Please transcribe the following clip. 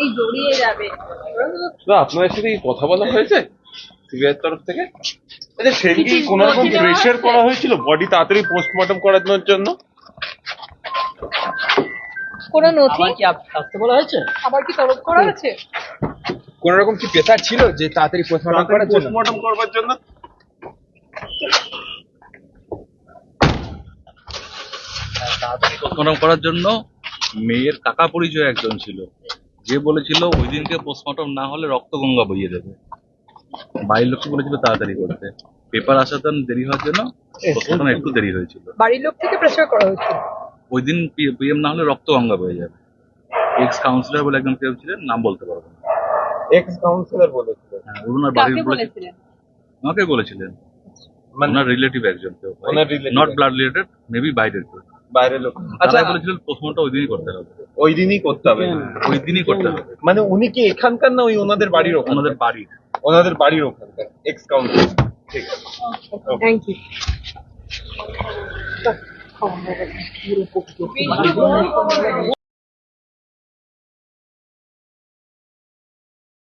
এই জড়িয়ে যাবে। না আপনাদের সাথে কথা বলা হয়েছে? সিবিআই তরফ থেকে? আচ্ছা সেদিন কি কোনো রকম প্রেশার করা হয়েছিল? বডি তাড়াতাড়ি পোস্টমর্টম করানোর জন্য কোনো নথি? কি আসতে বলা হয়েছে? আবার কি তলব করা আছে কোন রকম কি প্রেসার ছিল যে তাড়াতাড়ি পোস্টমর্টম করার জন্য? পোস্টমর্টম করবার জন্য? পোস্টমর্টম করার জন্য মেয়ের কাকা পরিচয় একজন ছিল। যে বলেছিল ওই দিনকে পোস্টমর্টম না হলে রক্ত গঙ্গা বইয়ে দেবে। বাড়ির লোককে বলেছিল তাড়াতাড়ি করতে। পেপার আসাতে দেরি হওয়ার জন্য পোস্টমর্টম একটু দেরি হয়েছিল। বাড়ির লোক থেকে প্রেসার করা হয়েছে ওই দিন পিএম না হলে রক্ত গঙ্গা বয়ে যাবে। এক্স কাউন্সিলর বলে একজন কেউ ছিলেন নাম বলতে পারব না। এক্স কাউন্সিলর বলেছিল হ্যাঁ, ওনার বাড়ির বলেছিলেন? আমাকে বলেছিলেন। মানে ওনার রিলেটিভ একজন কেউ। ওনার নট ব্লাড রিলেটেড মেবি বাইরের কেউ বাইরের লোক। আচ্ছা বলেছিলেন পোস্টমর্টম ওই দিনই করতে হবে। ওই দিনই করতে হবে। ওই দিনই করতে হবে। মানে উনি কি এখানকার না ওই ওনাদের বাড়ির ওনাদের বাড়ির। ওনাদের বাড়ির ওখানকার এক্স কাউন্সিলর ঠিক আছে। Thank you